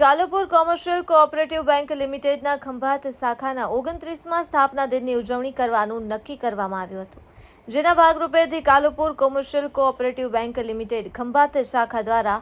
Kalupur commercial cooperative bank લિમિટેડના ખંભાત શાખાના ઓગણત્રીસમાં સ્થાપના દિનની ઉજવણી કરવાનું નક્કી કરવામાં આવ્યું હતું. જેના ભાગરૂપે the Kalupur commercial cooperative bank limited Khambhat શાખા દ્વારા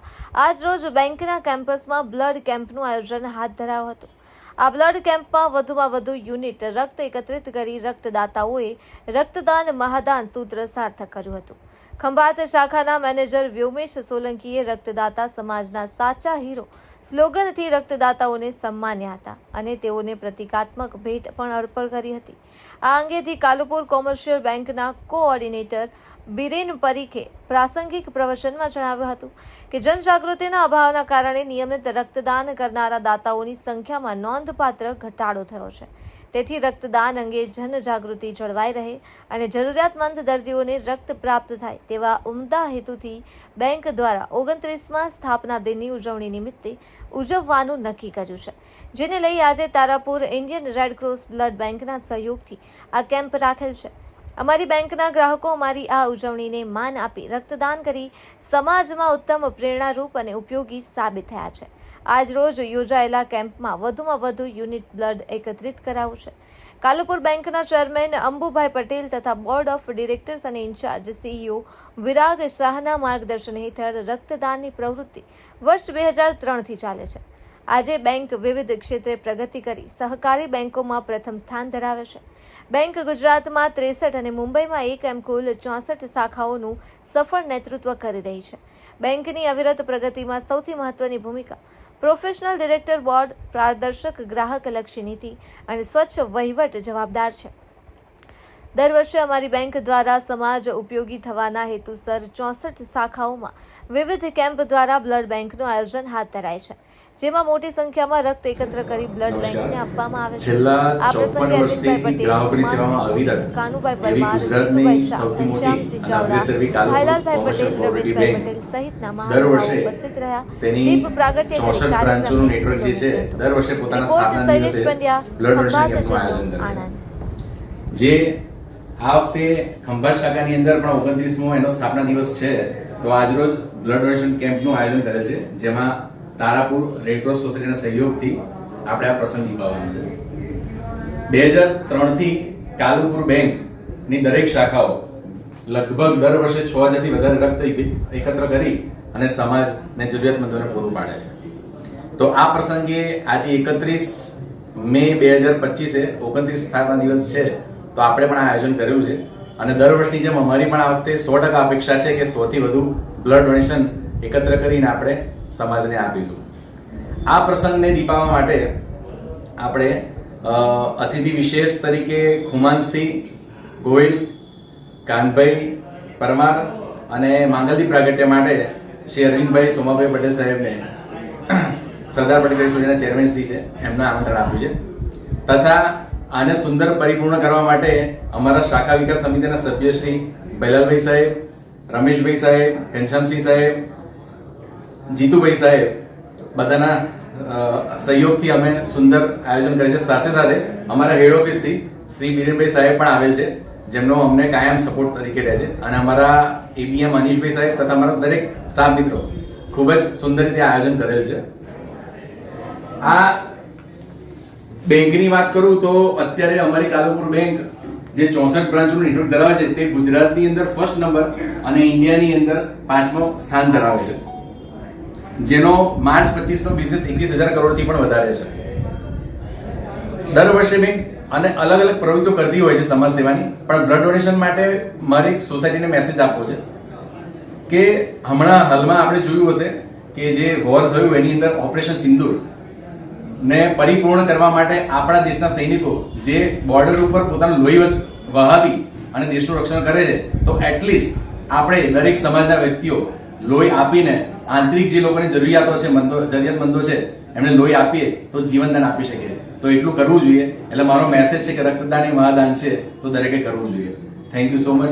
આજરોજ બેંકના કેમ્પસમાં બ્લડ કેમ્પનું આયોજન હાથ ધરાયું હતું. આ બ્લડ કેમ્પમાં વધુમાં વધુ યુનિટ રક્ત એકત્રિત કરી રક્તદાતાઓએ રક્તદાન મહાદાન સૂત્ર સાર્થક કર્યું હતું. ખંભાત શાખાના મેનેજર વ્યોમેશ સોલંકીએ રક્તદાતા સમાજના સાચા હીરો સ્લોગનથી રક્તદાતાઓને સન્માન્યા હતા અને તેઓને પ્રતિકાત્મક ભેટ પણ અર્પણ કરી હતી. આ અંગેથી કાલુપુર કોમર્શિયલ બેંકના કોઓર્ડિનેટર બિરેન પરીખે પ્રાસંગિક પ્રવચનમાં જણાવ્યું હતું કે જનજાગૃતિના અભાવના કારણે નિયમિત રક્તદાન કરનારા દાતાઓની સંખ્યામાં નોંધપાત્ર ઘટાડો થયો છે. તેથી રક્તદાન અંગે જનજાગૃતિ જળવાઈ રહે અને જરૂરિયાતમંદ દર્દીઓને રક્ત પ્રાપ્ત થાય તેવા ઉમદા હેતુથી બેંક દ્વારા ઓગણત્રીસમાં સ્થાપના દિનની ઉજવણી નિમિત્તે ઉજવવાનું નક્કી કર્યું છે. જેને લઈ આજે Tarapur Indian red cross blood બેંકના સહયોગથી આ કેમ્પ રાખેલ છે. અમારી બેંકના ગ્રાહકો અમારી આ ઉજવણીને માન આપી રક્તદાન કરી સમાજમાં ઉત્તમ પ્રેરણારૂપ અને ઉપયોગી સાબિત થયા છે. આજ રોજ યોજાયેલા કેમ્પમાં વધુમાં વધુ યુનિટ બ્લડ એકત્રિત કરાવું છે. કાલુપુર બેંકના ચેરમેન અંબુભાઈ પટેલ તથા બોર્ડ ઓફ ડિરેક્ટર્સ અને ઇન્ચાર્જ સીઈઓ વિરાગ શાહના માર્ગદર્શન હેઠળ રક્તદાનની પ્રવૃત્તિ વર્ષ બે હજાર ત્રણથી ચાલે છે. આજે બેંક વિવિધ ક્ષેત્રે પ્રગતિ કરી. સહકારી બેંકોમાં પ્રથમ સ્થાન ધરાવે છે. બેંક ગુજરાતમાં ત્રેસઠ અને મુંબઈમાં એક એમ કુલ ચોસઠ શાખાઓનું સફળ નેતૃત્વ કરી રહી છે. બેંકની અવિરત પ્રગતિમાં સૌથી મહત્વની ભૂમિકા. પ્રોફેશનલ ડિરેક્ટર બોર્ડ, પારદર્શક ગ્રાહકલક્ષી નીતિ અને સ્વચ્છ વહીવટ જવાબદાર છે. દર વર્ષે અમારી બેંક દ્વારા સમાજ ઉપયોગી થવાના હેતુસર ચોસઠ શાખાઓમાં વિવિધ કેમ્પ દ્વારા બ્લડ બેંકનું આયોજન હાથ ધરાય છે જેમાં મોટી સંખ્યામાં રક્ત એકત્ર કરી બ્લડ બેંકને આપવામાં આવે છે. આ 54 પ્રસંગે અરવિંદભાઈ પટેલ, કાનુભાઈ પરમાર, જીતુભાઈ શાહ, ઘનશ્યામસિંહ ચાવડા, ભાઈલાલભાઈ પટેલ, રમેશભાઈ પટેલ સહિતના મહાનુભાવો ઉપસ્થિત રહ્યા. દીપ પ્રાગટ્ય કરી 64 બ્રાન્ચોનું નેટવર્ક જે છે દર વર્ષે પોતાના રિપોર્ટ શૈલેષ પંડ્યા ખંભાત આણંદ. જે આ વખતે ખંભાત શાખાની અંદર પણ ઓગણત્રીસમો એનો સ્થાપના દિવસ છે. તો આજરોજ બ્લડ ડોનેશન કેમ્પનું આયોજન કરે છે, જેમાં તારાપુર રેડક્રોસ સોસાયટીના સહયોગથી આપણે આ પ્રસંગ નિભાવવાનો છે. બે હજાર ત્રણથી કાલુપુર બેંકની દરેક શાખાઓ લગભગ દર વર્ષે છ હજારથી વધારે રક્ત એકત્ર કરી અને સમાજને જરૂરિયાતમંદોને પૂરું પાડે છે. તો આ પ્રસંગે આજે એકત્રીસ મે બે હજાર પચીસે ઓગણત્રીસ સ્થાપના દિવસ છે. તો આપણે પણ આ આયોજન કર્યું છે. અને દર વર્ષની જેમ અમારી પણ આ વખતે સો ટકા અપેક્ષા છે કે સૌથી વધુ બ્લડ ડોનેશન એકત્ર કરીને આપણે સમાજને આપીશું. આ પ્રસંગને દીપાવવા માટે આપણે અતિથિ વિશેષ તરીકે ખુમાનસિંહ ગોહિલ, કાનભાઈ પરમાર અને માંગલદીપ પ્રાગટ્ય માટે શ્રી અરવિંદભાઈ સોમાભાઈ પટેલ સાહેબને સરદાર પટેલ સ્ટુડિયોના ચેરમેન શ્રી છે. એમને આમંત્રણ આપ્યું છે. તથા આને સુંદર પરિપૂર્ણ કરવા માટે અમારા શાખા વિકાસ સમિતિના સભ્ય શ્રી બૈલાલભાઈ સાહેબ, રમેશભાઈ સાહેબ, ઘનશ્યામસિંહ સાહેબ, જીતુભાઈ સાહેબ બધાના સહયોગથી અમે સુંદર આયોજન કરીએ છીએ સાથે સાથે અમારા હેડ ઓફિસથી શ્રી બિરેનભાઈ સાહેબ પણ આવે છે, જેમનો અમને કાયમ સપોર્ટ તરીકે રહે છે. અને અમારા એબીએમ અનીશભાઈ સાહેબ તથા અમારા દરેક સ્ટાફ મિત્રો ખૂબ જ સુંદર રીતે આયોજન કરેલ છે. આ બેંકની વાત કરું તો અત્યારે અમારી કાલુપુર બેંક જે ચોસઠ બ્રાન્ચનું નેટવર્ક ધરાવે છે, તે ગુજરાતની અંદર ફર્સ્ટ નંબર અને ઇન્ડિયાની અંદર પાંચમો સ્થાન ધરાવે છે. જેનો માર્ચ પચીસનો બિઝનેસ એકવીસ હજાર કરોડથી પણ વધારે છે. દર વર્ષે બેંક અને અલગ અલગ પ્રવૃત્તિઓ કરતી હોય છે સમાજ સેવાની, પણ બ્લડ ડોનેશન માટે મારે એક સોસાયટીને મેસેજ આપવો છે કે હમણાં હાલમાં આપણે જોયું હશે કે જે વોર થયું એની અંદર ઓપરેશન સિંદૂર ને પરિપૂર્ણ કરવા માટે આપણા દેશના સૈનિકો જે બોર્ડર ઉપર પોતાનું લોહી વહાવી અને દેશનું રક્ષણ કરે છે, તો એટલીસ્ટ આપણે દરેક સમાજના વ્યક્તિઓ લોહી આપીને આંતરિક જે લોકોની જરૂરિયાતો છે, મંદો, જરૂરિયાતમંદો છે, એમને લોહી આપીએ તો જીવનદાન આપી શકીએ. તો એટલું કરવું જોઈએ. એટલે મારો મેસેજ છે કે રક્તદાન એ મહાદાન છે, તો દરેકે કરવું જોઈએ. Thank you so much